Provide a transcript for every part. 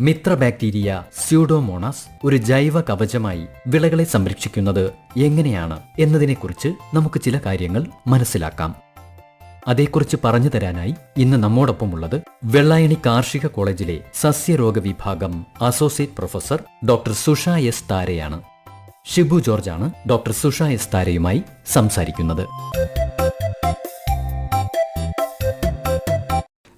Mitra bacteria Pseudomonas ഒരു ജൈവ കവചമായി വിളകളെ സംരക്ഷിക്കുന്നത് എങ്ങനെയാണ് എന്നതിനെക്കുറിച്ച് നമുക്ക് ചില കാര്യങ്ങൾ മനസ്സിലാക്കാം. അതേക്കുറിച്ച് പറഞ്ഞു തരാനായി ഇന്ന് നമ്മോടൊപ്പമുള്ളത് വെള്ളായണി കാർഷിക കോളേജിലെ സസ്യരോഗ വിഭാഗം associate professor doctor Susha S താരയാണ്. Shibu ജോർജാണ് ഡോക്ടർ സുഷ എസ് താരയുമായി സംസാരിക്കുന്നത്.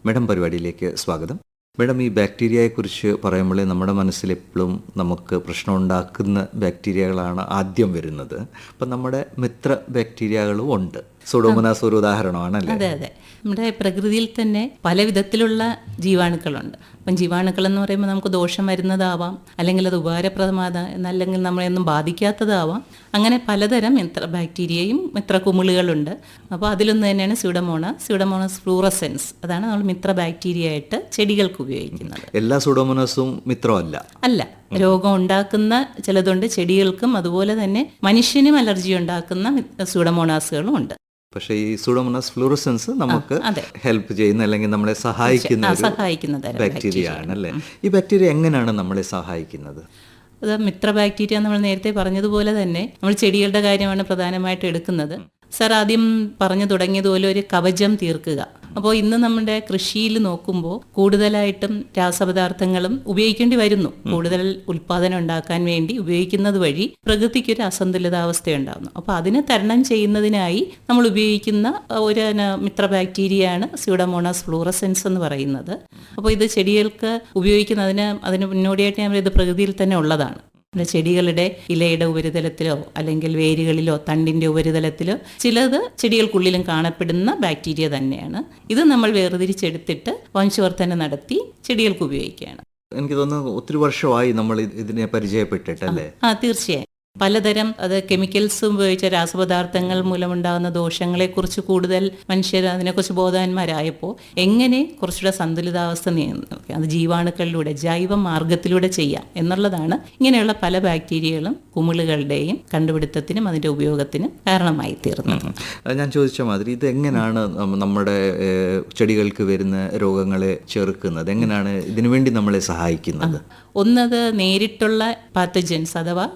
മേഡം പരിപാടിയിലേക്ക് സ്വാഗതം. മേഡം ഈ ബാക്ടീരിയയെക്കുറിച്ച് പറയുമ്പോൾ നമ്മുടെ മനസ്സിൽ എപ്പോഴും നമുക്ക് പ്രശ്നം ഉണ്ടാക്കുന്ന ബാക്ടീരിയകളാണ് ആദ്യം വരുന്നത്. അപ്പം നമ്മുടെ മിത്ര ബാക്ടീരിയകളും ഉണ്ട്. സോഡോമോനാസ് ഒരു ഉദാഹരണമാണ് അതെ അതെ. നമ്മുടെ പ്രകൃതിയിൽ തന്നെ പല വിധത്തിലുള്ള ജീവാണുക്കളുണ്ട്. അപ്പം ജീവാണുക്കൾ എന്ന് പറയുമ്പോൾ നമുക്ക് ദോഷം വരുന്നതാവാം അല്ലെങ്കിൽ അത് ഉപകാരപ്രദമാകാം എന്നല്ലെങ്കിൽ നമ്മളെയൊന്നും ബാധിക്കാത്തതാവാം. അങ്ങനെ പലതരം എത്ര ബാക്ടീരിയയും മിത്ര കുമിളുകളുണ്ട്. അപ്പോൾ അതിലൊന്ന് തന്നെയാണ് സ്യൂഡമോണ. Pseudomonas fluorescence. അതാണ് നമ്മൾ മിത്ര ബാക്ടീരിയ ആയിട്ട് ചെടികൾക്ക് ഉപയോഗിക്കുന്നത്. എല്ലാ സോഡോമോനാസും മിത്രമല്ല? അല്ല. രോഗം ഉണ്ടാക്കുന്ന ചിലതുണ്ട് ചെടികൾക്കും. അതുപോലെ തന്നെ മനുഷ്യനും അലർജി ഉണ്ടാക്കുന്ന സ്യൂഡമോണാസുകളും ഉണ്ട്. പക്ഷേ ഈ സുഡോമോണസ് ഫ്ലൂറസൻസ് നമുക്ക്. ഹെൽപ്പ് ചെയ്യുന്ന അല്ലെങ്കിൽ നമ്മളെ സഹായിക്കുന്ന സഹായിക്കുന്ന ബാക്ടീരിയ ആണല്ലേ? ഈ ബാക്ടീരിയ എങ്ങനെയാണ് നമ്മളെ സഹായിക്കുന്നത്? അത് മിത്ര ബാക്ടീരിയ നമ്മൾ നേരത്തെ പറഞ്ഞതുപോലെ തന്നെ നമ്മൾ ചെടികളുടെ കാര്യമാണ് പ്രധാനമായിട്ട് എടുക്കുന്നത്. സർ ആദ്യം പറഞ്ഞു തുടങ്ങിയതുപോലെ ഒരു കവചം തീർക്കുക. അപ്പോൾ ഇന്ന് നമ്മുടെ കൃഷിയിൽ നോക്കുമ്പോൾ കൂടുതലായിട്ടും രാസപദാർത്ഥങ്ങളും ഉപയോഗിക്കേണ്ടി വരുന്നു. കൂടുതൽ ഉൽപാദനം ഉണ്ടാക്കാൻ വേണ്ടി ഉപയോഗിക്കുന്നത് വഴി പ്രകൃതിക്കൊരു അസന്തുലിതാവസ്ഥ ഉണ്ടാകുന്നു അപ്പോൾ അതിനെ തരണം ചെയ്യുന്നതിനായി നമ്മൾ ഉപയോഗിക്കുന്ന ഒരു മിത്ര ബാക്ടീരിയയാണ് സ്യൂഡമോണാസ് ഫ്ലൂറസെൻസ് എന്ന് പറയുന്നത്. അപ്പോൾ ഇത് ചെടികൾക്ക് ഉപയോഗിക്കുന്നതിന് അതിന് മുന്നോടിയായിട്ട് ഞാൻ ഇത് പ്രകൃതിയിൽ തന്നെ ഉള്ളതാണ്. ചെടികളുടെ ഇലയുടെ ഉപരിതലത്തിലോ അല്ലെങ്കിൽ വേരുകളിലോ തണ്ടിന്റെ ഉപരിതലത്തിലോ ചിലത് ചെടികൾക്കുള്ളിലും കാണപ്പെടുന്ന ബാക്ടീരിയ തന്നെയാണ്. ഇത് നമ്മൾ വേർതിരിച്ചെടുത്തിട്ട് വംശവർദ്ധന നടത്തി ചെടികൾക്ക് ഉപയോഗിക്കുകയാണ്. എനിക്ക് തോന്നുന്നു ഒത്തിരി വർഷമായി നമ്മൾ ഇതിനെ പരിചയപ്പെട്ടിട്ടല്ലേ? ആ തീർച്ചയായും. പലതരം അത് കെമിക്കൽസ് ഉപയോഗിച്ച രാസപദാർത്ഥങ്ങൾ മൂലമുണ്ടാകുന്ന ദോഷങ്ങളെക്കുറിച്ച് കൂടുതൽ മനുഷ്യർ അതിനെക്കുറിച്ച് ബോധവാന്മാരായപ്പോൾ എങ്ങനെ കുറച്ചുകൂടെ സന്തുലിതാവസ്ഥ അത് ജീവാണുക്കളിലൂടെ ജൈവ മാർഗത്തിലൂടെ ചെയ്യാം എന്നുള്ളതാണ് ഇങ്ങനെയുള്ള പല ബാക്ടീരിയകളും കുമിളുകളുടെയും കണ്ടുപിടുത്തത്തിനും അതിന്റെ ഉപയോഗത്തിനും കാരണമായി തീർന്നത്. ഞാൻ ചോദിച്ച മാതിരി ഇത് എങ്ങനെയാണ് നമ്മുടെ ചെടികൾക്ക് വരുന്ന രോഗങ്ങളെ ചെറുക്കുന്നത്? എങ്ങനെയാണ് ഇതിനുവേണ്ടി നമ്മളെ സഹായിക്കുന്നത്? ഒന്നത് നേരിട്ടുള്ള പാത്തജൻസ് അഥവാ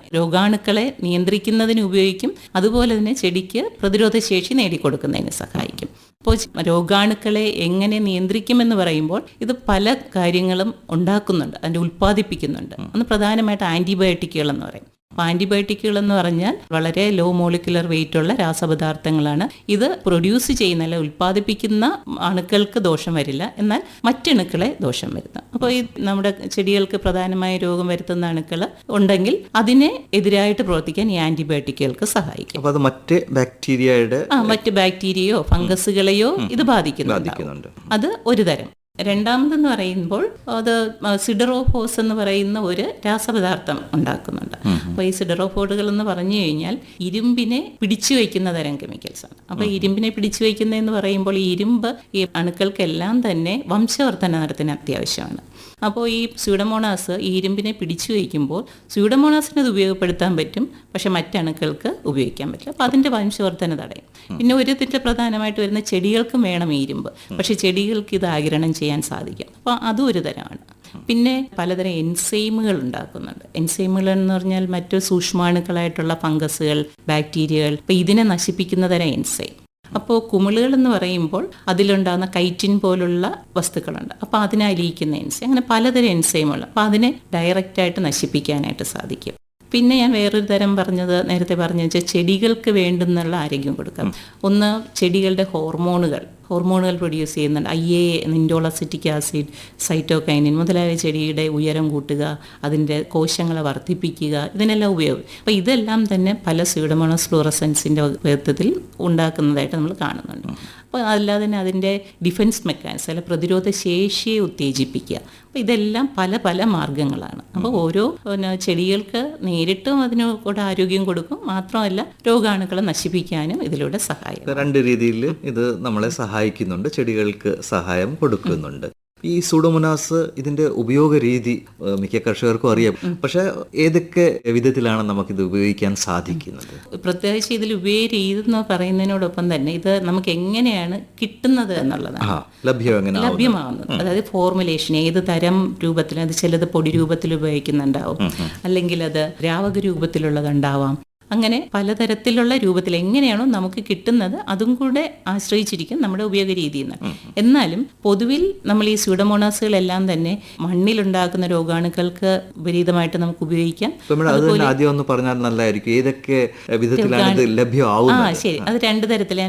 രോഗാണുക്കളെ നിയന്ത്രിക്കുന്നതിന് ഉപയോഗിക്കും. അതുപോലെ തന്നെ ചെടിക്ക് പ്രതിരോധ ശേഷി നേടിക്കൊടുക്കുന്നതിന് സഹായിക്കും. അപ്പോൾ രോഗാണുക്കളെ എങ്ങനെ നിയന്ത്രിക്കുമെന്ന് പറയുമ്പോൾ ഇത് പല കാര്യങ്ങളും ഉണ്ടാക്കുന്നുണ്ട് അതിന്റെ ഉൽപ്പാദിപ്പിക്കുന്നുണ്ട്. ഒന്ന് പ്രധാനമായിട്ട് ആന്റിബയോട്ടിക്കുകൾ എന്ന് പറയും. അപ്പോൾ ആന്റിബയോട്ടിക്കുകൾ എന്ന് പറഞ്ഞാൽ വളരെ ലോ മോളിക്കുലർ വെയിറ്റ് ഉള്ള രാസപദാർത്ഥങ്ങളാണ്. ഇത് പ്രൊഡ്യൂസ് ചെയ്യുന്ന അല്ലെ ഉൽപ്പാദിപ്പിക്കുന്ന അണുക്കൾക്ക് ദോഷം വരില്ല. എന്നാൽ മറ്റണുക്കളെ ദോഷം വരുന്നു അപ്പോൾ ഈ നമ്മുടെ ചെടികൾക്ക് പ്രധാനമായ രോഗം വരുത്തുന്ന അണുക്കൾ ഉണ്ടെങ്കിൽ അതിനെ എതിരായിട്ട് പ്രവർത്തിക്കാൻ ഈ ആന്റിബയോട്ടിക്കുകൾക്ക് സഹായിക്കും. അപ്പോൾ അത് മറ്റ് ബാക്ടീരിയയുടെ ആ മറ്റ് ബാക്ടീരിയയോ ഫംഗസുകളെയോ ഇത് ബാധിക്കുന്നുണ്ട്. അത് ഒരു തരം. രണ്ടാമതെന്ന് പറയുമ്പോൾ അത് സിഡറോഫോസ് എന്ന് പറയുന്ന ഒരു രാസപദാർത്ഥം ഉണ്ടാക്കുന്നുണ്ട്. അപ്പോൾ ഈ സിഡറോഫോഡുകൾ എന്ന് പറഞ്ഞു കഴിഞ്ഞാൽ ഇരുമ്പിനെ പിടിച്ചു വയ്ക്കുന്ന തരം കെമിക്കൽസ് ആണ്. അപ്പോൾ ഇരുമ്പിനെ പിടിച്ചു വയ്ക്കുന്നതെന്ന് പറയുമ്പോൾ ഈ ഇരുമ്പ് ഈ അണുക്കൾക്കെല്ലാം തന്നെ വംശവർദ്ധന നടത്തിന് അത്യാവശ്യമാണ്. അപ്പോൾ ഈ സ്യൂഡമോണാസ് ഈ ഇരുമ്പിനെ പിടിച്ചു വയ്ക്കുമ്പോൾ സ്യൂഡമോണാസിന് അത് ഉപയോഗപ്പെടുത്താൻ പറ്റും. പക്ഷെ മറ്റണുക്കൾക്ക് ഉപയോഗിക്കാൻ പറ്റില്ല. അപ്പോൾ അതിന്റെ വംശവർദ്ധന തടയും. പിന്നെ ഒരു ഇതിന്റെ പ്രധാനമായിട്ട് വരുന്ന ചെടികൾക്കും വേണം ഈ ഇരുമ്പ്. പക്ഷേ ചെടികൾക്ക് ഇത് ആകിരണം ചെയ്യാൻ സാധിക്കും. അപ്പോൾ അതും ഒരു തരമാണ്. പിന്നെ പലതരം എൻസൈമുകൾ ഉണ്ടാക്കുന്നുണ്ട്. എൻസൈമുകൾ എന്ന് പറഞ്ഞാൽ മറ്റു സൂക്ഷ്മാണുക്കളായിട്ടുള്ള ഫംഗസുകൾ ബാക്ടീരിയകൾ ഇപ്പം ഇതിനെ നശിപ്പിക്കുന്ന തരം എൻസൈം അപ്പോൾ കുമിളുകൾ എന്ന് പറയുമ്പോൾ അതിലുണ്ടാകുന്ന കൈറ്റിൻ പോലുള്ള വസ്തുക്കളുണ്ട്. അപ്പോൾ അതിനെ അലിയിക്കുന്ന എൻസൈം അങ്ങനെ പലതരം എൻസൈമുകൾ അപ്പോൾ അതിനെ ഡയറക്റ്റായിട്ട് നശിപ്പിക്കാനായിട്ട് സാധിക്കും. പിന്നെ ഞാൻ വേറൊരു തരം പറഞ്ഞത് നേരത്തെ പറഞ്ഞു വെച്ചാൽ ചെടികൾക്ക് വേണ്ടുന്നുള്ള ആരോഗ്യം കൊടുക്കാം. ഒന്ന് ചെടികളുടെ ഹോർമോണുകൾ ഹോർമോണുകൾ പ്രൊഡ്യൂസ് ചെയ്യുന്നുണ്ട്. ഐ എ നിൻഡോളസിറ്റിക് ആസിഡ് സൈറ്റോകൈനിൻ മുതലായ ചെടിയുടെ ഉയരം കൂട്ടുക അതിന്റെ കോശങ്ങളെ വർദ്ധിപ്പിക്കുക ഇതിനെല്ലാം ഉപയോഗം. അപ്പോൾ ഇതെല്ലാം തന്നെ പല സ്യൂഡമോണസ് ഫ്ലൂറസൻസിന്റെ വിധത്തിൽ ഉണ്ടാക്കുന്നതായിട്ട് നമ്മൾ കാണുന്നുണ്ട്. അപ്പോൾ അല്ലാതെ തന്നെ അതിന്റെ ഡിഫൻസ് മെക്കാനിസം അല്ലെ പ്രതിരോധ ശേഷിയെ ഉത്തേജിപ്പിക്കുക. അപ്പോൾ ഇതെല്ലാം പല പല മാർഗങ്ങളാണ്. അപ്പോൾ ഓരോ പിന്നെ ചെടികൾക്ക് നേരിട്ടും അതിന് കൂടെ ആരോഗ്യം കൊടുക്കും. മാത്രമല്ല രോഗാണുക്കളെ നശിപ്പിക്കാനും ഇതിലൂടെ സഹായിക്കും രണ്ട് രീതിയിൽ ഇത് നമ്മളെ സഹായിക്കുന്നുണ്ട്. ചെടികൾക്ക് സഹായം കൊടുക്കുന്നുണ്ട്. ഈ സൂഡോമോനാസ് ഇതിന്റെ ഉപയോഗ രീതി മിക്ക കർഷകർക്കും അറിയാം. പക്ഷെ ഏതൊക്കെ വിധത്തിലാണ് നമുക്ക് ഇത് ഉപയോഗിക്കാൻ സാധിക്കുന്നത്? പ്രത്യേകിച്ച് ഇതിൽ ഉപയോഗിക്കുന്ന പറയുന്നതിനോടൊപ്പം തന്നെ ഇത് നമുക്ക് എങ്ങനെയാണ് കിട്ടുന്നത് എന്നുള്ളതാണ്. ലഭ്യമാവുന്നത്. അതായത് ഫോർമുലേഷൻ ഏത് തരം രൂപത്തിൽ അത് ചിലത് പൊടി രൂപത്തിൽ ഉപയോഗിക്കുന്നുണ്ടാവും. അല്ലെങ്കിൽ അത് ദ്രാവക രൂപത്തിലുള്ളതുണ്ടാവാം. അങ്ങനെ പലതരത്തിലുള്ള രൂപത്തിൽ എങ്ങനെയാണോ നമുക്ക് കിട്ടുന്നത് അതും കൂടെ ആശ്രയിച്ചിരിക്കും നമ്മുടെ ഉപയോഗ രീതിയിൽ നിന്ന് എന്നാലും പൊതുവിൽ നമ്മൾ ഈ സ്യൂഡമോണാസുകളെല്ലാം തന്നെ മണ്ണിലുണ്ടാക്കുന്ന രോഗാണുക്കൾക്ക് വിപരീതമായിട്ട് നമുക്ക് ഉപയോഗിക്കാം. ആദ്യം ഒന്ന് പറഞ്ഞാൽ നല്ലതായിരിക്കും. ഏതൊക്കെ വിധത്തിലാണ് ഇത് ആ ലഭ്യമാവുന്നത്? ശരി. അത് രണ്ട് തരത്തിൽ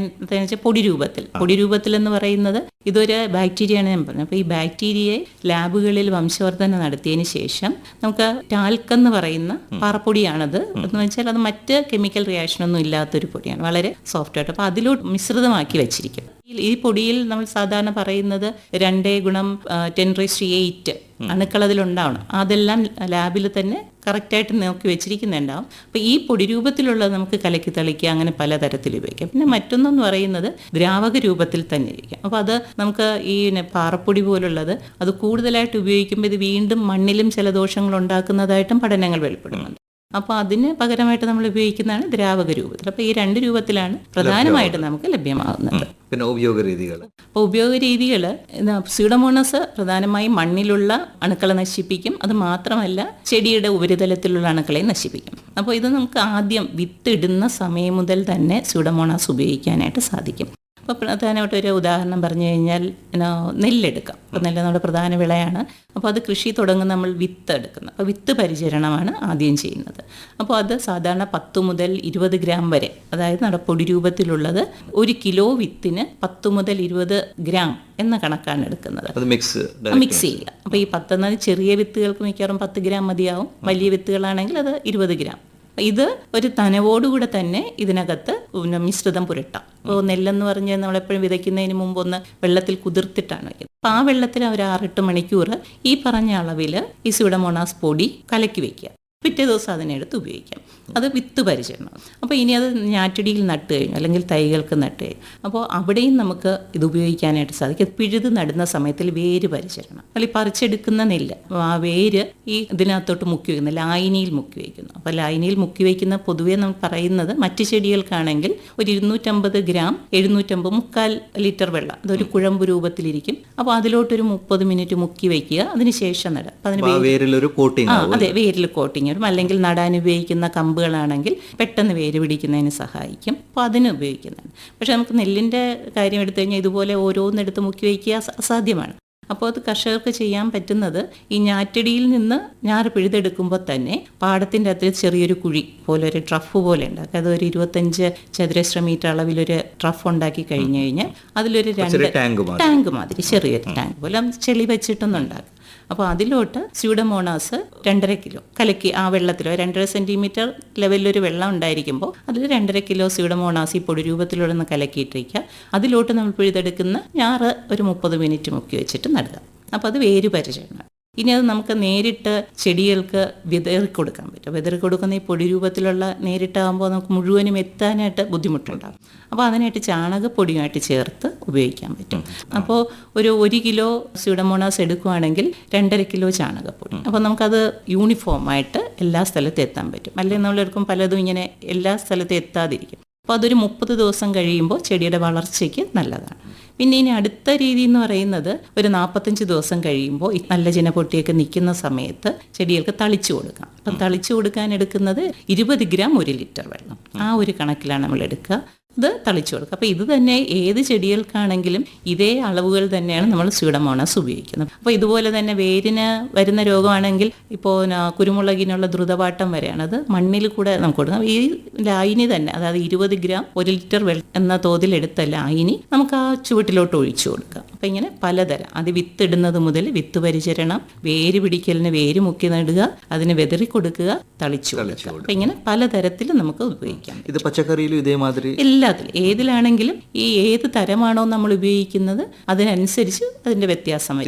പൊടി രൂപത്തിൽ പൊടി രൂപത്തിൽ എന്ന് പറയുന്നത് ഇതൊരു ബാക്ടീരിയയാണ് ഞാൻ പറഞ്ഞത്. അപ്പോൾ ഈ ബാക്ടീരിയയെ ലാബുകളിൽ വംശവർദ്ധന നടത്തിയതിന് ശേഷം നമുക്ക് ടാൽക്ക് എന്ന് പറയുന്ന പാറപ്പൊടിയാണത്. എന്ന് വെച്ചാൽ അത് മറ്റ് കെമിക്കൽ റിയാക്ഷൻ ഒന്നും ഇല്ലാത്തൊരു പൊടിയാണ്. വളരെ സോഫ്റ്റ് ആയിട്ട്. അപ്പോൾ അതിലോട്ട് മിശ്രിതമാക്കി വെച്ചിരിക്കും. ഈ- ഈ പൊടിയിൽ നമ്മൾ സാധാരണ പറയുന്നത് രണ്ടേ ഗുണം ടെൻ റേസ്റ്റ് എയ്റ്റ് അണുക്കൾ അതിലുണ്ടാവണം. അതെല്ലാം ലാബിൽ തന്നെ കറക്റ്റായിട്ട് നോക്കി വെച്ചിരിക്കുന്നുണ്ടാവും. അപ്പോൾ ഈ പൊടി രൂപത്തിലുള്ളത് നമുക്ക് കലക്കി തളിക്കുക അങ്ങനെ പലതരത്തിൽ ഉപയോഗിക്കാം. പിന്നെ മറ്റൊന്നെന്ന് പറയുന്നത് ദ്രാവക രൂപത്തിൽ തന്നെ ഇരിക്കാം. അപ്പോൾ അത് നമുക്ക് ഈ പാറപ്പൊടി പോലുള്ളത് അത് കൂടുതലായിട്ട് ഉപയോഗിക്കുമ്പോൾ ഇത് വീണ്ടും മണ്ണിലും ചില ദോഷങ്ങൾ ഉണ്ടാക്കുന്നതായിട്ടും പഠനങ്ങൾ വെളിപ്പെടുന്നുണ്ട്. അപ്പോൾ അതിന് പകരമായിട്ട് നമ്മൾ ഉപയോഗിക്കുന്നതാണ് ദ്രാവക രൂപത്തിൽ. അപ്പോൾ ഈ രണ്ട് രൂപത്തിലാണ് പ്രധാനമായിട്ട് നമുക്ക് ലഭ്യമാകുന്നത് പിന്നെ ഉപയോഗ രീതികൾ അപ്പോൾ ഉപയോഗ രീതികൾ സ്യൂഡമോണസ് പ്രധാനമായും മണ്ണിലുള്ള അണുക്കളെ നശിപ്പിക്കും. അത് മാത്രമല്ല ചെടിയുടെ ഉപരിതലത്തിലുള്ള അണുക്കളെ നശിപ്പിക്കും. അപ്പോൾ ഇത് നമുക്ക് ആദ്യം വിത്തിടുന്ന സമയം മുതൽ തന്നെ സ്യൂഡമോണാസ് ഉപയോഗിക്കാനായിട്ട് സാധിക്കും. അപ്പോൾ പ്രധാനമായിട്ട് ഒരു ഉദാഹരണം പറഞ്ഞു കഴിഞ്ഞാൽ നെല്ലെടുക്കാം. അപ്പോൾ നെല്ല് നമ്മുടെ പ്രധാന വിളയാണ്. അപ്പോൾ അത് കൃഷി തുടങ്ങുന്ന നമ്മൾ വിത്ത് എടുക്കുന്നത്. അപ്പോൾ വിത്ത് പരിചരണമാണ് ആദ്യം ചെയ്യുന്നത്. അപ്പോൾ അത് സാധാരണ പത്ത് മുതൽ ഇരുപത് ഗ്രാം വരെ അതായത് നമ്മുടെ പൊടി രൂപത്തിലുള്ളത് ഒരു കിലോ വിത്തിന് പത്ത് മുതൽ ഇരുപത് ഗ്രാം എന്ന കണക്കാണ് എടുക്കുന്നത്. മിക്സ് മിക്സ് ചെയ്യുക. അപ്പോൾ ഈ പത്തെന്നത് ചെറിയ വിത്തുകൾക്ക് മിക്കവാറും പത്ത് ഗ്രാം മതിയാവും. വലിയ വിത്തുകളാണെങ്കിൽ അത് ഇരുപത് ഗ്രാം. ഇത് ഒരു നനവോടുകൂടെ തന്നെ ഇതിനകത്ത് പിന്നെ മിശ്രിതം പുരട്ടാം. അപ്പോൾ നെല്ലെന്ന് പറഞ്ഞ് നമ്മളെപ്പോഴും വിതയ്ക്കുന്നതിന് മുമ്പ് ഒന്ന് വെള്ളത്തിൽ കുതിർത്തിട്ടാണ് വയ്ക്കുന്നത് അപ്പോൾ ആ വെള്ളത്തിൽ ഒരു ആറെട്ട് മണിക്കൂർ ഈ പറഞ്ഞ അളവിൽ ഈ സ്യൂഡമോണാസ് പൊടി കലക്കി വെക്കുക. പിറ്റേ ദിവസം അതിനെടുത്ത് ഉപയോഗിക്കാം. അത് വിത്ത് പരിചരണം. അപ്പോൾ ഇനി അത് ഞാറ്റടിയിൽ നട്ട് കഴിഞ്ഞു അല്ലെങ്കിൽ തൈകൾക്ക് നട്ട് കഴിഞ്ഞു. അപ്പോൾ അവിടെയും നമുക്ക് ഇത് ഉപയോഗിക്കാനായിട്ട് സാധിക്കും. പിഴുത് നടുന്ന സമയത്തിൽ വേര് പരിചരണം. അല്ലെങ്കിൽ പറിച്ചെടുക്കുന്ന നെല്ല്. ആ വേര് ഈ ഇതിനകത്തോട്ട് മുക്കി വയ്ക്കുന്നു ലായനിയിൽ മുക്കി വയ്ക്കുന്നു. അപ്പോൾ ലായനിയിൽ മുക്കി വയ്ക്കുന്ന പൊതുവേ നമ്മൾ പറയുന്നത് മറ്റ് ചെടികൾക്കാണെങ്കിൽ ഒരു ഇരുന്നൂറ്റമ്പത് ഗ്രാം എഴുന്നൂറ്റമ്പത് മുക്കാൽ ലിറ്റർ വെള്ളം. അതൊരു കുഴമ്പ് രൂപത്തിലിരിക്കും. അപ്പോൾ അതിലോട്ടൊരു മുപ്പത് മിനിറ്റ് മുക്കി വയ്ക്കുക. അതിനുശേഷം ശേഷം നടുക. അതിന് വേരിലൊരു കോട്ടിങ് അതെ വേരിൽ കോട്ടിങ്. വരും അല്ലെങ്കിൽ നടാൻ ഉപയോഗിക്കുന്ന കമ്പുകളാണെങ്കിൽ പെട്ടെന്ന് വേര് പിടിക്കുന്നതിന് സഹായിക്കും. അപ്പോൾ അതിന് ഉപയോഗിക്കുന്നതാണ്. പക്ഷേ നമുക്ക് നെല്ലിന്റെ കാര്യം എടുത്തു കഴിഞ്ഞാൽ ഇതുപോലെ ഓരോന്നെടുത്ത് മുക്കി വയ്ക്കുക അസ- അസാധ്യമാണ്. അപ്പോൾ അത് കർഷകർക്ക് ചെയ്യാൻ പറ്റുന്നത് ഈ ഞാറ്റടിയിൽ നിന്ന് ഞാറ് പിഴുതെടുക്കുമ്പോൾ തന്നെ പാടത്തിന്റെ അത്ര ചെറിയൊരു കുഴി പോലെ ഒരു ട്രഫ് പോലെ ഉണ്ടാക്കുക. അത് ഒരു ഇരുപത്തഞ്ച് ചതുരശ്ര മീറ്റർ അളവിലൊരു ട്രഫ് ഉണ്ടാക്കി കഴിഞ്ഞു കഴിഞ്ഞാൽ അതിലൊരു രണ്ട് ടാങ്ക് മാതിരി. ചെറിയൊരു ടാങ്ക് പോലെ. ചെളി വെച്ചിട്ടൊന്നുണ്ടാക്കും അപ്പോൾ അതിലോട്ട് സ്യൂഡമോണാസ് രണ്ടര കിലോ. കലക്കി ആ വെള്ളത്തിലോ രണ്ടര സെന്റിമീറ്റർ ലെവലിലൊരു വെള്ളം ഉണ്ടായിരിക്കുമ്പോൾ അതിൽ രണ്ടര കിലോ സ്യൂഡമോണാസ് ഈ പൊടി രൂപത്തിലൊന്ന് കലക്കിയിട്ടിരിക്കുക. അതിലോട്ട് നമ്മൾ പിഴുതെടുക്കുന്ന ഞാറ് ഒരു മുപ്പത് മിനിറ്റ് മുക്കി വെച്ചിട്ട് നടുക. അപ്പോൾ അത് വേര് പരിചരണം ഇനി അത് നമുക്ക് നേരിട്ട് ചെടികൾക്ക് വിതറി കൊടുക്കാൻ പറ്റും. വിതറി കൊടുക്കുന്ന ഈ പൊടി രൂപത്തിലുള്ള നേരിട്ടാകുമ്പോൾ നമുക്ക് മുഴുവനും എത്താനായിട്ട് ബുദ്ധിമുട്ടുണ്ടാകും. അപ്പോൾ അതിനായിട്ട് ചാണകപ്പൊടിയുമായിട്ട് ചേർത്ത് ഉപയോഗിക്കാൻ പറ്റും. അപ്പോൾ ഒരു ഒരു കിലോ സ്യൂഡമോണാസ് എടുക്കുകയാണെങ്കിൽ രണ്ടര കിലോ ചാണകപ്പൊടി അപ്പോൾ നമുക്കത് യൂണിഫോമായിട്ട് എല്ലാ സ്ഥലത്തും എത്താൻ പറ്റും. അല്ലെങ്കിൽ നമ്മളെടുക്കും പലതും ഇങ്ങനെ എല്ലാ സ്ഥലത്തും എത്താതിരിക്കും. അപ്പോൾ അതൊരു മുപ്പത് ദിവസം കഴിയുമ്പോൾ ചെടിയുടെ വളർച്ചയ്ക്ക് നല്ലതാണ്. പിന്നെ ഇനി അടുത്ത രീതി എന്ന് പറയുന്നത് ഒരു നാൽപ്പത്തഞ്ച് ദിവസം കഴിയുമ്പോൾ ഈ നല്ല ചിനപ്പൊട്ടിയൊക്കെ നിൽക്കുന്ന സമയത്ത് ചെടികൾക്ക് തളിച്ചു കൊടുക്കാം. അപ്പം തളിച്ചു കൊടുക്കാൻ എടുക്കുന്നത് ഇരുപത് ഗ്രാം ഒരു ലിറ്റർ വെള്ളം. ആ ഒരു കണക്കിലാണ് നമ്മൾ എടുക്കുക. ഇത് തളിച്ചു കൊടുക്കുക. അപ്പോൾ ഇത് തന്നെ ഏത് ചെടികൾക്കാണെങ്കിലും ഇതേ അളവുകൾ തന്നെയാണ് നമ്മൾ സ്യൂഡമോണാസ് ഉപയോഗിക്കുന്നത്. അപ്പോൾ ഇതുപോലെ തന്നെ വേരിന് വരുന്ന രോഗമാണെങ്കിൽ ഇപ്പോൾ കുരുമുളകിനുള്ള ദ്രുതപാട്ടം വരെയാണ്. അത് മണ്ണിൽ കൂടെ നമുക്ക് കൊടുക്കാം. ഈ ലായിനി തന്നെ അതായത് ഇരുപത് ഗ്രാം ഒരു ലിറ്റർ വെള്ളം എന്ന തോതിൽ എടുത്ത ലായിനി നമുക്ക് ആ ചുവട്ടിലോട്ട് ഒഴിച്ചു കൊടുക്കാം. അപ്പം ഇങ്ങനെ പലതരം. അത് വിത്തിടുന്നത് മുതൽ വിത്ത് പരിചരണം വേര് പിടിക്കലിന് വേര് മുക്കി നടുക അതിന് വെതറി കൊടുക്കുക തളിച്ചു കൊടുക്കുക. അപ്പം ഇങ്ങനെ പലതരത്തിൽ നമുക്ക് ഉപയോഗിക്കാം. ഇത് പച്ചക്കറിയിലും ഇതേമാതിരി എല്ലാ എല്ലാത്തിലും. ഏതിലാണെങ്കിലും ഈ ഏത് തരമാണോ നമ്മൾ ഉപയോഗിക്കുന്നത് അതിനനുസരിച്ച് അതിന്റെ വ്യത്യാസം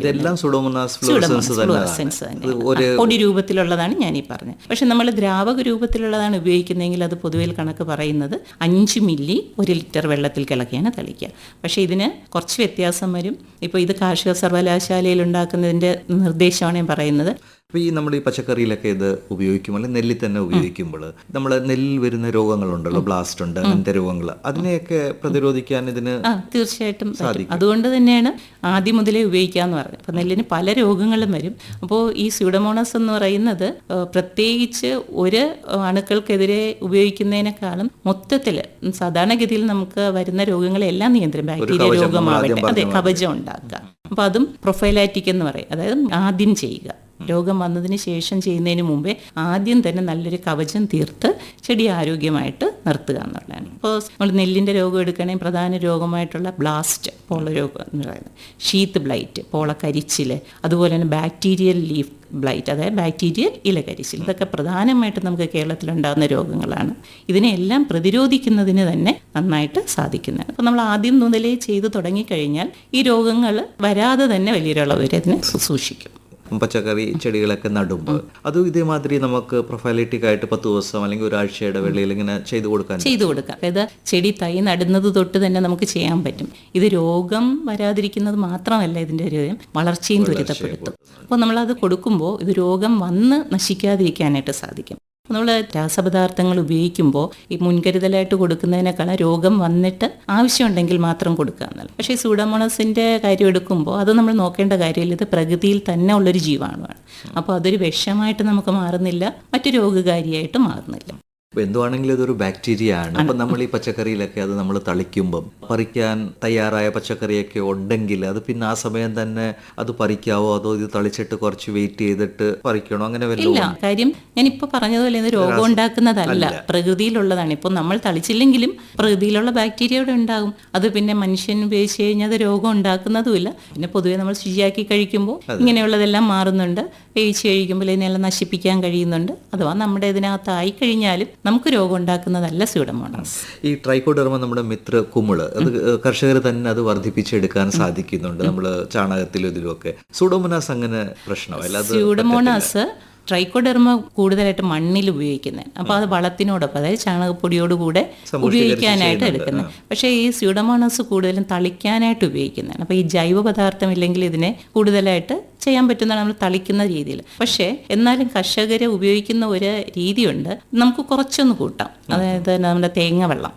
പൊടി രൂപത്തിലുള്ളതാണ് ഞാൻ ഈ പറഞ്ഞത്. പക്ഷെ നമ്മൾ ദ്രാവക രൂപത്തിലുള്ളതാണ് ഉപയോഗിക്കുന്നതെങ്കിൽ അത് പൊതുവെ കണക്ക് പറയുന്നത് അഞ്ച് മില്ലി ഒരു ലിറ്റർ വെള്ളത്തിൽ കിളക്കിയാണ് തളിക്കുക. പക്ഷേ ഇതിന് കുറച്ച് വ്യത്യാസം വരും. ഇപ്പൊ ഇത് കാർഷിക സർവകലാശാലയിൽ ഉണ്ടാക്കുന്നതിന്റെ നിർദ്ദേശമാണ് ഞാൻ പറയുന്നത്. അപ്പോൾ ഈ നമ്മൾ ഈ പച്ചക്കറിയിലൊക്കെ ഇത് ഉപയോഗിക്കുമ്പോൾ അല്ലെങ്കിൽ നെല്ലിൽ തന്നെ ഉപയോഗിക്കുമ്പോൾ നമ്മൾ നെല്ലിൽ വരുന്ന രോഗങ്ങളുണ്ടല്ലോ ബ്ലാസ്റ്റ് ഉണ്ട് അങ്ങനത്തെ രോഗങ്ങൾ അതിനെയൊക്കെ പ്രതിരോധിക്കാൻ ഇതിന് തീർച്ചയായിട്ടും സാധിക്കും. അതുകൊണ്ട് തന്നെയാണ് ആദ്യം മുതലേ ഉപയോഗിക്കാന്ന് പറഞ്ഞത്. അപ്പോൾ നെല്ലിന് പല രോഗങ്ങളും വരും. അപ്പോൾ ഈ സ്യൂഡമോണസ് എന്ന് പറയുന്നത് പ്രത്യേകിച്ച് ഒരു അണുക്കൾക്കെതിരെ ഉപയോഗിക്കുന്നതിനേക്കാളും മൊത്തത്തിൽ സാധാരണഗതിയിൽ നമുക്ക് വരുന്ന രോഗങ്ങളെല്ലാം നിയന്ത്രണം ബാക്ടീരിയ രോഗമാവട്ടെ അതെ കവചം ഉണ്ടാക്കുക. അപ്പോൾ അതും പ്രൊഫൈലാറ്റിക് എന്ന് പറയും. അതായത് ആദ്യം ചെയ്യുക. രോഗം വന്നതിന് ശേഷം ചെയ്യുന്നതിന് മുമ്പേ ആദ്യം തന്നെ നല്ലൊരു കവചം തീർത്ത് ചെടി ആരോഗ്യമായിട്ട് നിർത്തുക എന്നുള്ളതാണ് ഇപ്പോൾ നമ്മൾ നെല്ലിന്റെ രോഗം എടുക്കുകയാണെങ്കിൽ പ്രധാന രോഗമായിട്ടുള്ള ബ്ലാസ്റ്റ് പോള രോഗം എന്ന് പറയുന്നത്. ഷീത്ത് ബ്ലൈറ്റ് പോള കരിച്ചിൽ അതുപോലെ തന്നെ ബാക്ടീരിയൽ ലീഫ് ബ്ലൈറ്റ് അതായത് ബാക്ടീരിയൽ ഇലകരിച്ചിൽ ഇതൊക്കെ പ്രധാനമായിട്ട് നമുക്ക് കേരളത്തിലുണ്ടാകുന്ന രോഗങ്ങളാണ്. ഇതിനെല്ലാം പ്രതിരോധിക്കുന്നതിന് തന്നെ നന്നായിട്ട് സാധിക്കുന്നതാണ്. അപ്പോൾ നമ്മൾ ആദ്യം മുതലേ ചെയ്തു തുടങ്ങിക്കഴിഞ്ഞാൽ ഈ രോഗങ്ങൾ വരാതെ തന്നെ വലിയൊരളവ് വരെ അതിനെ സൂക്ഷിക്കും പച്ചക്കറി ചെടികളൊക്കെ നടുമ്പോൾ അതും ഇതേമാതിരി നമുക്ക് പ്രൊഫൈലിറ്റിക് ആയിട്ട് പത്ത് ദിവസം അല്ലെങ്കിൽ ഒരാഴ്ചയുടെ വെളിയിൽ ഇങ്ങനെ ചെയ്തു കൊടുക്കാൻ ചെയ്തു കൊടുക്കാം. അതായത് ചെടി തൈ നടുന്നത് തൊട്ട് തന്നെ നമുക്ക് ചെയ്യാൻ പറ്റും. ഇത് രോഗം വരാതിരിക്കുന്നത് മാത്രമല്ല ഇതിന്റെ ഒരു വളർച്ചയും ത്വരിതപ്പെടുത്തും. അപ്പോൾ നമ്മളത് കൊടുക്കുമ്പോൾ ഇത് രോഗം വന്ന് നശിക്കാതിരിക്കാനായിട്ട് സാധിക്കും. നമ്മൾ രാസപദാർത്ഥങ്ങൾ ഉപയോഗിക്കുമ്പോൾ ഈ മുൻകരുതലായിട്ട് കൊടുക്കുന്നതിനേക്കാൾ രോഗം വന്നിട്ട് ആവശ്യമുണ്ടെങ്കിൽ മാത്രം കൊടുക്കുക എന്നല്ല പക്ഷേ സൂഡോമോണസിന്റെ കാര്യം എടുക്കുമ്പോൾ അത് നമ്മൾ നോക്കേണ്ട കാര്യമില്ല. ഇത് പ്രകൃതിയിൽ തന്നെ ഉള്ളൊരു ജീവാണുവാണ്. അപ്പോൾ അതൊരു വിഷമായിട്ട് നമുക്ക് മാറുന്നില്ല. മറ്റു രോഗകാരിയായിട്ട് മാറുന്നില്ല. അപ്പോൾ എന്തുവാണെങ്കിലും ഇതൊരു ബാക്ടീരിയ ആണ്. അപ്പം നമ്മൾ ഈ പച്ചക്കറിയിലൊക്കെ അത് നമ്മൾ തളിക്കുമ്പം പറിക്കാൻ തയ്യാറായ പച്ചക്കറിയൊക്കെ ഉണ്ടെങ്കിൽ അത് പിന്നെ ആ സമയം തന്നെ അത് പറിക്കാവോ? അതോ ഇത് തളിച്ചിട്ട് കുറച്ച് വെയിറ്റ് ചെയ്തിട്ട് പറിക്കണോ? അങ്ങനെ ഇല്ല. കാര്യം ഞാനിപ്പോൾ പറഞ്ഞതുപോലെ ഇത് രോഗം ഉണ്ടാക്കുന്നതല്ല. പ്രകൃതിയിലുള്ളതാണ്. ഇപ്പോൾ നമ്മൾ തളിച്ചില്ലെങ്കിലും പ്രകൃതിയിലുള്ള ബാക്ടീരിയ ഇവിടെ ഉണ്ടാകും. അത് പിന്നെ മനുഷ്യൻ ഉപയോഗിച്ച് കഴിഞ്ഞാൽ അത് രോഗം ഉണ്ടാക്കുന്നതുമില്ല. പിന്നെ പൊതുവെ നമ്മൾ ശുചിയാക്കി കഴിക്കുമ്പോൾ ഇങ്ങനെയുള്ളതെല്ലാം മാറുന്നുണ്ട്. വേവിച്ച് കഴിക്കുമ്പോൾ ഇതിനെല്ലാം നശിപ്പിക്കാൻ കഴിയുന്നുണ്ട്. അഥവാ നമ്മുടെ ഇതിനകത്തായി കഴിഞ്ഞാലും നമുക്ക് രോഗം ഉണ്ടാക്കുന്നതല്ല സ്യൂഡമോണാസ് ഈ ട്രൈക്കോഡർമ നമ്മുടെ മിത്ര കുമിൾ അത് കർഷകർ തന്നെ അത് വർദ്ധിപ്പിച്ചെടുക്കാൻ സാധിക്കുന്നുണ്ട്. നമ്മൾ ചാണകത്തിലും ഇതിലും ഒക്കെ. സൂഡോമോനാസ് അങ്ങനെ പ്രശ്നമല്ല സ്യൂഡമോണാസ് ട്രൈക്കോഡെർമ കൂടുതലായിട്ട് മണ്ണിൽ ഉപയോഗിക്കുന്നത് അപ്പോൾ അത് വളത്തിനോടൊപ്പം അതായത് ചാണകപ്പൊടിയോടുകൂടെ ഉപയോഗിക്കാനായിട്ട് എടുക്കുന്നത് പക്ഷേ ഈ സ്യൂഡമോണസ് കൂടുതലും തളിക്കാനായിട്ട് ഉപയോഗിക്കുന്നതാണ് അപ്പോൾ ഈ ജൈവ പദാർത്ഥം ഇല്ലെങ്കിൽ ഇതിനെ കൂടുതലായിട്ട് ചെയ്യാൻ പറ്റുന്നതാണ് നമ്മൾ തളിക്കുന്ന രീതിയിൽ. പക്ഷേ എന്നാലും കർഷകരെ ഉപയോഗിക്കുന്ന ഒരു രീതിയുണ്ട്. നമുക്ക് കുറച്ചൊന്ന് കൂട്ടാം. അതായത് നമ്മുടെ തേങ്ങ വെള്ളം.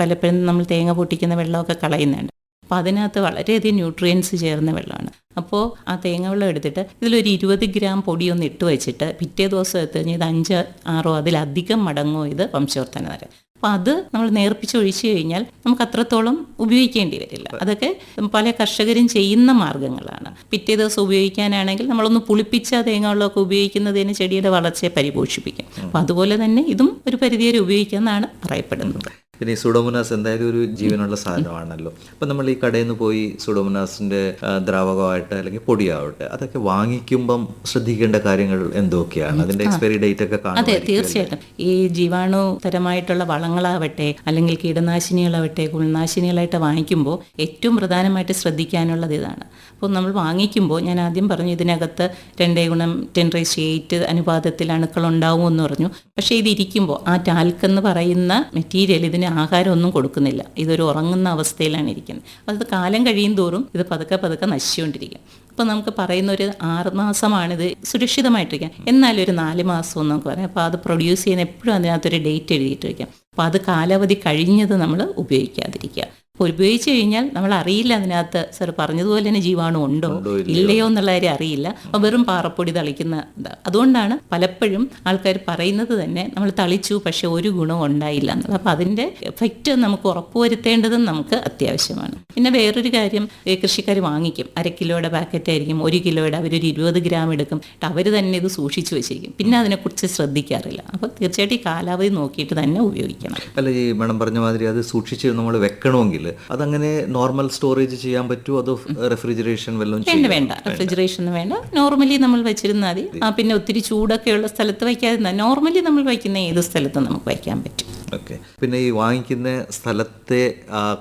പലപ്പോഴും നമ്മൾ തേങ്ങ പൊട്ടിക്കുന്ന വെള്ളമൊക്കെ കളയുന്നുണ്ട്. അപ്പോൾ അതിനകത്ത് വളരെയധികം ന്യൂട്രിയൻസ് ചേർന്ന വെള്ളമാണ്. അപ്പോൾ ആ തേങ്ങ വെള്ളം എടുത്തിട്ട് ഇതിലൊരു ഇരുപത് ഗ്രാം പൊടിയൊന്ന് ഇട്ട് വെച്ചിട്ട് പിറ്റേ ദിവസം എത്തി കഴിഞ്ഞാൽ ഇത് അഞ്ച് ആറോ അതിലധികം മടങ്ങോ ഇത് വംശവർത്തന വരെ. അപ്പോൾ അത് നമ്മൾ നേർപ്പിച്ച് ഒഴിച്ചു കഴിഞ്ഞാൽ നമുക്ക് അത്രത്തോളം ഉപയോഗിക്കേണ്ടി വരില്ല. അതൊക്കെ പല കർഷകരും ചെയ്യുന്ന മാർഗങ്ങളാണ്. പിറ്റേ ദിവസം ഉപയോഗിക്കാനാണെങ്കിൽ നമ്മളൊന്ന് പുളിപ്പിച്ച തേങ്ങ വെള്ളമൊക്കെ ഉപയോഗിക്കുന്നതിന് ചെടിയുടെ വളർച്ചയെ പരിപോഷിപ്പിക്കും. അപ്പോൾ അതുപോലെ തന്നെ ഇതും ഒരു പരിധിവരെ ഉപയോഗിക്കാമെന്നാണ് പറയപ്പെടുന്നത്. പിന്നെ ഈ സുഡോമോനാസ് എന്തായാലും ഒരു ജീവനുള്ള സാധനമാണല്ലോ. അപ്പം നമ്മൾ ഈ കടയിൽ നിന്ന് പോയി സുഡോമോനാസിന്റെ ദ്രാവകമായിട്ട് അല്ലെങ്കിൽ പൊടിയാവട്ടെ അതൊക്കെ വാങ്ങിക്കുമ്പം ശ്രദ്ധിക്കേണ്ട കാര്യങ്ങൾ എന്തൊക്കെയാണ്? അതിന്റെ എക്സ്പയറി ഡേറ്റ് ഒക്കെ അതെ തീർച്ചയായിട്ടും. ഈ ജീവാണു തരമായിട്ടുള്ള വളങ്ങളാവട്ടെ അല്ലെങ്കിൽ കീടനാശിനികളാവട്ടെ ഗുണനാശിനികളായിട്ട് വാങ്ങിക്കുമ്പോൾ ഏറ്റവും പ്രധാനമായിട്ട് ശ്രദ്ധിക്കാനുള്ളത് ഇതാണ്. അപ്പോൾ നമ്മൾ വാങ്ങിക്കുമ്പോൾ ഞാൻ ആദ്യം പറഞ്ഞു ഇതിനകത്ത് രണ്ടേ ഗുണം ടെൻ റേസ് എയ്റ്റ് അനുപാതത്തിൽ അണുക്കൾ ഉണ്ടാവും എന്ന് പറഞ്ഞു. പക്ഷേ ഇതിരിക്കുമ്പോൾ ആ ടാൽക്ക് എന്ന് പറയുന്ന മെറ്റീരിയൽ ഇതിന് ആഹാരമൊന്നും കൊടുക്കുന്നില്ല. ഇതൊരു ഉറങ്ങുന്ന അവസ്ഥയിലാണ് ഇരിക്കുന്നത്. അത് കാലം കഴിയും തോറും ഇത് പതുക്കെ പതുക്കെ നശിച്ചുകൊണ്ടിരിക്കും. അപ്പോൾ നമുക്ക് പറയുന്ന ഒരു ആറ് മാസമാണിത് സുരക്ഷിതമായിട്ടിരിക്കാം എന്നാലും ഒരു നാല് മാസം നമുക്ക് പറയാം. അപ്പോൾ അത് പ്രൊഡ്യൂസ് ചെയ്യുന്ന എപ്പോഴും അതിനകത്തൊരു ഡേറ്റ് എഴുതിയിട്ട് വയ്ക്കാം അപ്പോൾ അത് കാലാവധി കഴിഞ്ഞത് നമ്മൾ ഉപയോഗിക്കാതിരിക്കുക. അപ്പോൾ ഉപയോഗിച്ച് കഴിഞ്ഞാൽ നമ്മൾ അറിയില്ല അതിനകത്ത് സർ പറഞ്ഞതുപോലെ തന്നെ ജീവാണു ഉണ്ടോ? ഇല്ലയോ? എന്നുള്ള കാര്യം അറിയില്ല. അപ്പോൾ വെറും പാറപ്പൊടി തളിക്കുന്ന അതുകൊണ്ടാണ് പലപ്പോഴും ആൾക്കാർ പറയുന്നത് തന്നെ നമ്മൾ തളിച്ചു പക്ഷെ ഒരു ഗുണവും ഉണ്ടായില്ല എന്നുള്ളത്. അപ്പോൾ അതിന്റെ എഫക്റ്റ് നമുക്ക് ഉറപ്പുവരുത്തേണ്ടതും നമുക്ക് അത്യാവശ്യമാണ്. പിന്നെ വേറൊരു കാര്യം കൃഷിക്കാർ വാങ്ങിക്കും. അര കിലോയുടെ പാക്കറ്റ് ആയിരിക്കും ഒരു കിലോയുടെ അവരൊരു ഇരുപത് ഗ്രാം എടുക്കും. അവർ തന്നെ ഇത് സൂക്ഷിച്ചു വെച്ചിരിക്കും പിന്നെ അതിനെക്കുറിച്ച് ശ്രദ്ധിക്കാറില്ല. അപ്പോൾ തീർച്ചയായിട്ടും ഈ കാലാവധി നോക്കിയിട്ട് തന്നെ ഉപയോഗിക്കണം. അല്ല ഈ മേഡം പറഞ്ഞ മാതിരി അത് സൂക്ഷിച്ച് നമ്മൾ വെക്കണമെങ്കിൽ അതങ്ങനെ നോർമൽ സ്റ്റോറേജ് ചെയ്യാൻ പറ്റുമോ അതോ റെഫ്രിജറേഷൻ വല്ലതും വേണ്ട വേണ്ട. റെഫ്രിജറേഷൻ വേണ്ട. നോർമലി നമ്മൾ വെച്ചിരുന്നാൽ മതി. പിന്നെ ഒത്തിരി ചൂടൊക്കെ ഉള്ള സ്ഥലത്ത് വയ്ക്കാതെ നോർമലി നമ്മൾ വയ്ക്കുന്ന ഏത് സ്ഥലത്തും നമുക്ക് വയ്ക്കാൻ പറ്റും. ഓക്കെ. പിന്നെ ഈ വാങ്ങിക്കുന്ന സ്ഥലത്തെ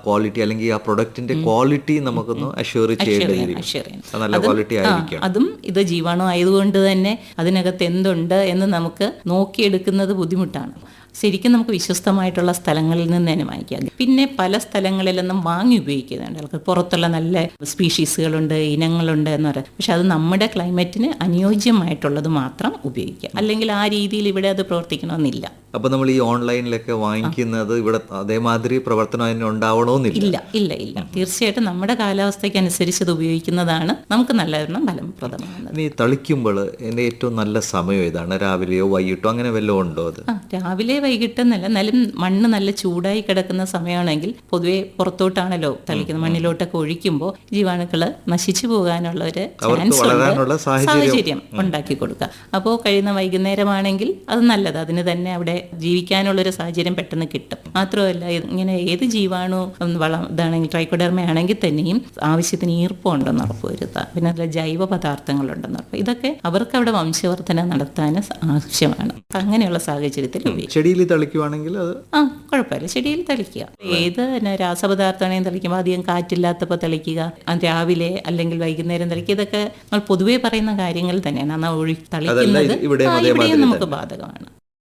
ക്വാളിറ്റി അല്ലെങ്കിൽ ആ പ്രൊഡക്റ്റിന്റെ ക്വാളിറ്റി നമുക്കൊന്ന് അഷ്യൂർ ചെയ്യേണ്ടതിരിക്കും assure നല്ല ക്വാളിറ്റി ആയിരിക്കും അതും ഇത് ജീവാണു ആയതുകൊണ്ട് തന്നെ അതിനകത്ത് എന്തുണ്ട് എന്ന് നമുക്ക് നോക്കിയെടുക്കുന്നത് ബുദ്ധിമുട്ടാണ്. ശരിക്കും നമുക്ക് വിശ്വസ്തമായിട്ടുള്ള സ്ഥലങ്ങളിൽ നിന്ന് തന്നെ വാങ്ങിക്കാം പിന്നെ പല സ്ഥലങ്ങളിൽ നിന്നും വാങ്ങി ഉപയോഗിക്കുന്നുണ്ട്. ആൾക്കാർ പുറത്തുള്ള നല്ല സ്പീഷീസുകളുണ്ട് ഇനങ്ങളുണ്ട് എന്ന് പറയാം പക്ഷെ അത് നമ്മുടെ ക്ലൈമറ്റിന് അനുയോജ്യമായിട്ടുള്ളത് മാത്രം ഉപയോഗിക്കാം അല്ലെങ്കിൽ ആ രീതിയിൽ ഇവിടെ അത് പ്രവർത്തിക്കണമെന്നില്ല. അപ്പൊ നമ്മൾ ഈ ഓൺലൈനിലൊക്കെ വാങ്ങിക്കുന്നത് ഇവിടെ അതേമാതിരി പ്രവർത്തനം അതിന് ഉണ്ടാവണമെന്നില്ല? ഇല്ല ഇല്ല ഇല്ല. തീർച്ചയായിട്ടും നമ്മുടെ കാലാവസ്ഥയ്ക്ക് അനുസരിച്ച് അത് ഉപയോഗിക്കുന്നതാണ് നമുക്ക് നല്ലവണ്ണം ഫലപ്രദമാണ് തളിക്കുമ്പോൾ എന്റെ ഏറ്റവും നല്ല സമയം ഇതാണ് രാവിലെയോ വൈകിട്ടോ? അങ്ങനെ വല്ലതും ഉണ്ടോ അത്? രാവിലെ വൈകിട്ടെന്നല്ല എന്നാലും മണ്ണ് നല്ല ചൂടായി കിടക്കുന്ന സമയമാണെങ്കിൽ പൊതുവെ പുറത്തോട്ടാണല്ലോ തളിക്കുന്നത്. മണ്ണിലോട്ടൊക്കെ ഒഴിക്കുമ്പോൾ ജീവാണുക്കൾ നശിച്ചു പോകാനുള്ള ഒരു ചാൻസ് ഉണ്ട്. സാഹചര്യം. ഉണ്ടാക്കി കൊടുക്കുക. അപ്പോൾ കഴിയുന്ന വൈകുന്നേരമാണെങ്കിൽ അത് നല്ലത്. അതിന് തന്നെ അവിടെ ജീവിക്കാനുള്ള ഒരു സാഹചര്യം പെട്ടെന്ന് കിട്ടും. മാത്രമല്ല ഇങ്ങനെ ഏത് ജീവാണു വളം ഇതാണെങ്കിൽ ട്രൈക്കോഡർമ ആണെങ്കിൽ തന്നെയും ആവശ്യത്തിന് ഈർപ്പം ഉണ്ടെന്ന് ഉറപ്പ് വരുത്തുക. പിന്നെ അതിൽ ജൈവ പദാർത്ഥങ്ങളുണ്ടെന്ന് ഉറപ്പ്. ഇതൊക്കെ അവർക്ക് അവിടെ വംശവർധന നടത്താൻ ആവശ്യമാണ്. അങ്ങനെയുള്ള സാഹചര്യത്തിൽ ചെടിയിൽ തളിക്കുവാണെങ്കിൽ അത് ആ കുഴപ്പമില്ല. ചെടിയിൽ തളിക്കുക. ഏത് പിന്നെ രാസപദാർത്ഥമാണെങ്കിലും തളിക്കുമ്പോൾ അധികം കാറ്റില്ലാത്തപ്പോൾ തളിക്കുക രാവിലെ അല്ലെങ്കിൽ വൈകുന്നേരം തളിക്കുക. ഇതൊക്കെ നമ്മൾ പൊതുവേ പറയുന്ന കാര്യങ്ങൾ തന്നെയാണ്. നമ്മൾ ഒഴി തളിക്കുന്നത് ഇവിടെയും നമുക്ക് ബാധകമാണ്.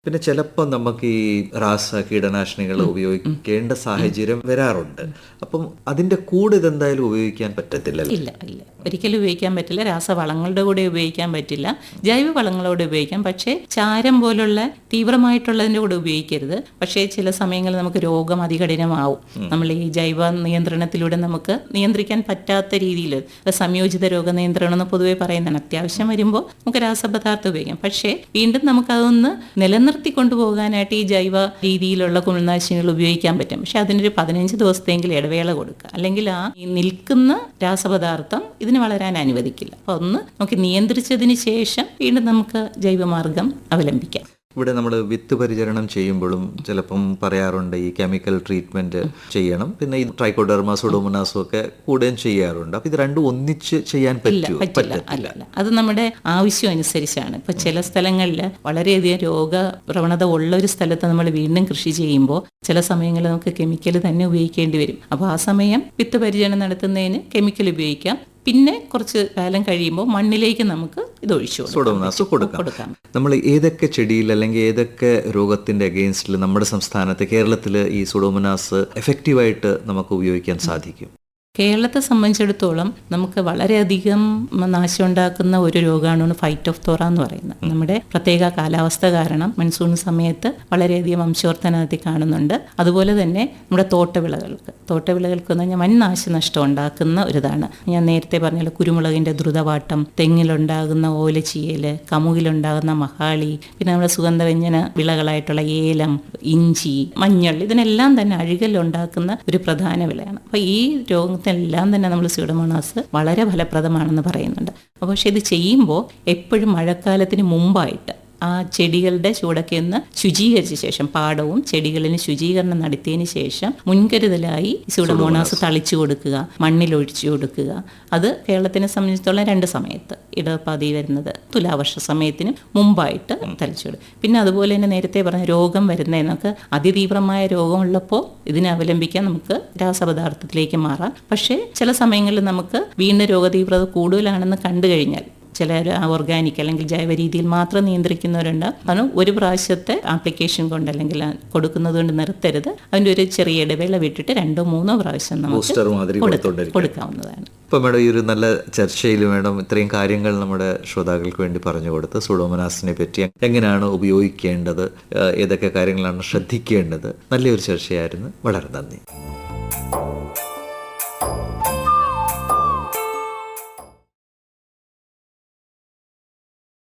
പിന്നെ ചിലപ്പോൾ നമുക്ക് ഈ രാസ കീടനാശിനികൾ ഉപയോഗിക്കേണ്ട സാഹചര്യം വരാറുണ്ട്. അപ്പം അതിന്റെ കൂടെ ഇതെന്തായാലും ഉപയോഗിക്കാൻ പറ്റത്തില്ല ഇല്ല ഇല്ല. ഒരിക്കലും ഉപയോഗിക്കാൻ പറ്റില്ല. രാസവളങ്ങളുടെ കൂടെ ഉപയോഗിക്കാൻ പറ്റില്ല. ജൈവ വളങ്ങളോടെ ഉപയോഗിക്കാം. പക്ഷേ ചാരം പോലുള്ള തീവ്രമായിട്ടുള്ളതിന്റെ കൂടെ ഉപയോഗിക്കരുത്. പക്ഷേ ചില സമയങ്ങളിൽ നമുക്ക് രോഗം അതികഠിനമാവും. നമ്മൾ ഈ ജൈവ നിയന്ത്രണത്തിലൂടെ നമുക്ക് നിയന്ത്രിക്കാൻ പറ്റാത്ത രീതിയിൽ സംയോജിത രോഗനിയന്ത്രണം എന്ന് പൊതുവെ പറയുന്നതാണ്. അത്യാവശ്യം വരുമ്പോൾ നമുക്ക് രാസപദാർത്ഥം ഉപയോഗിക്കാം. പക്ഷേ വീണ്ടും നമുക്കതൊന്ന് നിലനിർത്തി കൊണ്ടുപോകാനായിട്ട് ഈ ജൈവ രീതിയിലുള്ള കുമിൾനാശിനികൾ ഉപയോഗിക്കാൻ പറ്റും. പക്ഷെ അതിനൊരു പതിനഞ്ച് ദിവസത്തെങ്കിലും ഇടവേള കൊടുക്കുക. അല്ലെങ്കിൽ ആ നിൽക്കുന്ന രാസപദാർത്ഥം ഇതിന് വളരാൻ അനുവദിക്കില്ല. അപ്പോൾ ഒന്ന് നമുക്ക് നിയന്ത്രിച്ചതിന് ശേഷം വീണ്ടും നമുക്ക് ജൈവമാർഗം അവലംബിക്കാം. ഇവിടെ നമ്മൾ വിത്ത് പരിചരണം ചെയ്യുമ്പോഴും ചിലപ്പം പറയാറുണ്ട് ഈ കെമിക്കൽ ട്രീറ്റ്മെന്റ് ചെയ്യണം. പിന്നെ ഈ ട്രൈക്കോഡർമ സുഡോമോനാസും ഒക്കെ കൂടെയും ചെയ്യാറുണ്ട്. അപ്പൊ ഇത് രണ്ടും ഒന്നിച്ച് ചെയ്യാൻ പറ്റില്ല അത് നമ്മുടെ ആവശ്യം അനുസരിച്ചാണ്. ഇപ്പൊ ചില സ്ഥലങ്ങളിൽ വളരെയധികം രോഗ പ്രവണത ഉള്ള ഒരു സ്ഥലത്ത് നമ്മൾ വീണ്ടും കൃഷി ചെയ്യുമ്പോൾ ചില സമയങ്ങളിൽ നമുക്ക് കെമിക്കൽ തന്നെ ഉപയോഗിക്കേണ്ടി വരും. അപ്പോൾ ആ സമയം വിത്ത് പരിചരണം നടത്തുന്നതിന് കെമിക്കൽ ഉപയോഗിക്കാം. പിന്നെ കുറച്ച് കാലം കഴിയുമ്പോൾ മണ്ണിലേക്ക് നമുക്ക് ഇത് ഒഴിച്ചു കൊടുക്കാം. കൊടുക്കാം. നമ്മൾ ഏതൊക്കെ ചെടിയിൽ അല്ലെങ്കിൽ ഏതൊക്കെ രോഗത്തിന്റെ അഗെയിൻസ്റ്റിൽ നമ്മുടെ സംസ്ഥാനത്ത് കേരളത്തിൽ ഈ സുഡോമനാസ് എഫക്റ്റീവായിട്ട് നമുക്ക് ഉപയോഗിക്കാൻ സാധിക്കും? കേരളത്തെ സംബന്ധിച്ചിടത്തോളം നമുക്ക് വളരെയധികം നാശമുണ്ടാക്കുന്ന ഒരു രോഗമാണ് ഫൈറ്റ് ഓഫ് തോറ എന്ന് പറയുന്നത്. നമ്മുടെ പ്രത്യേക കാലാവസ്ഥ കാരണം മൺസൂൺ സമയത്ത് വളരെയധികം വംശവർത്തനത്തിൽ കാണുന്നുണ്ട്. അതുപോലെ തന്നെ നമ്മുടെ തോട്ടവിളകൾക്ക്. തോട്ടവിളകൾക്ക് എന്ന് പറഞ്ഞാൽ വൻ നാശനഷ്ടം ഉണ്ടാക്കുന്ന ഒരിതാണ്. ഞാൻ നേരത്തെ പറഞ്ഞ കുരുമുളകിന്റെ ദ്രുതവാട്ടം തെങ്ങിലുണ്ടാകുന്ന ഓലച്ചിയൽ കമുകിലുണ്ടാകുന്ന മഹാളി പിന്നെ നമ്മുടെ സുഗന്ധവ്യഞ്ജന വിളകളായിട്ടുള്ള ഏലം ഇഞ്ചി മഞ്ഞൾ ഇതിനെല്ലാം തന്നെ അഴുകലുണ്ടാക്കുന്ന ഒരു പ്രധാന വിളയാണ്. അപ്പോൾ ഈ രോഗത്തിനെല്ലാം തന്നെ നമ്മൾ സ്യൂഡമോണാസ് വളരെ ഫലപ്രദമാണെന്ന് പറയുന്നുണ്ട്. അപ്പോൾ പക്ഷേ ഇത് ചെയ്യുമ്പോൾ എപ്പോഴും മഴക്കാലത്തിന് മുമ്പായിട്ട് ആ ചെടികളുടെ ചൂടൊക്കെ ഒന്ന് ശുചീകരിച്ച ശേഷം പാടവും ചെടികളിന് ശുചീകരണം നടത്തിയതിന് ശേഷം മുൻകരുതലായി സൂഡമോണാസ് തളിച്ചു കൊടുക്കുക മണ്ണിൽ ഒഴിച്ചു കൊടുക്കുക. അത് കേരളത്തിനെ സംബന്ധിച്ചിടത്തോളം രണ്ട് സമയത്ത് ഇടപാതി വരുന്നത് തുലാവർഷ സമയത്തിന് മുമ്പായിട്ട് തളിച്ചു കൊടുക്കുക. പിന്നെ അതുപോലെ തന്നെ നേരത്തെ പറഞ്ഞ രോഗം വരുന്നതിനൊക്കെ അതിതീവ്രമായ രോഗമുള്ളപ്പോൾ ഇതിനെ അവലംബിക്കാൻ നമുക്ക് രാസപദാർത്ഥത്തിലേക്ക് മാറാം. പക്ഷേ ചില സമയങ്ങളിൽ നമുക്ക് വീണ്ടും രോഗതീവ്രത കൂടുതലാണെന്ന് കണ്ടു കഴിഞ്ഞാൽ ചില ഓർഗാനിക് അല്ലെങ്കിൽ ജൈവ രീതിയിൽ മാത്രം നിയന്ത്രിക്കുന്നവരുണ്ട്. അത് ഒരു പ്രാവശ്യത്തെ ആപ്ലിക്കേഷൻ കൊണ്ട് അല്ലെങ്കിൽ കൊടുക്കുന്നത് കൊണ്ട് നിർത്തരുത്. അതിന്റെ ഒരു ചെറിയ ഇടവേള വിട്ടിട്ട് രണ്ടോ മൂന്നോ പ്രാവശ്യം നമുക്ക് കൊടുക്കാവുന്നതാണ്. ഇപ്പം മേഡം ഈ ഒരു നല്ല ചർച്ചയിൽ മേഡം ഇത്രയും കാര്യങ്ങൾ നമ്മുടെ ശ്രോതാക്കൾക്ക് വേണ്ടി പറഞ്ഞു കൊടുത്ത് സുഡോമനാസിനെ പറ്റി എങ്ങനെയാണ് ഉപയോഗിക്കേണ്ടത് ഏതൊക്കെ കാര്യങ്ങളാണ് ശ്രദ്ധിക്കേണ്ടത്. നല്ലൊരു ചർച്ചയായിരുന്നു. വളരെ നന്ദി.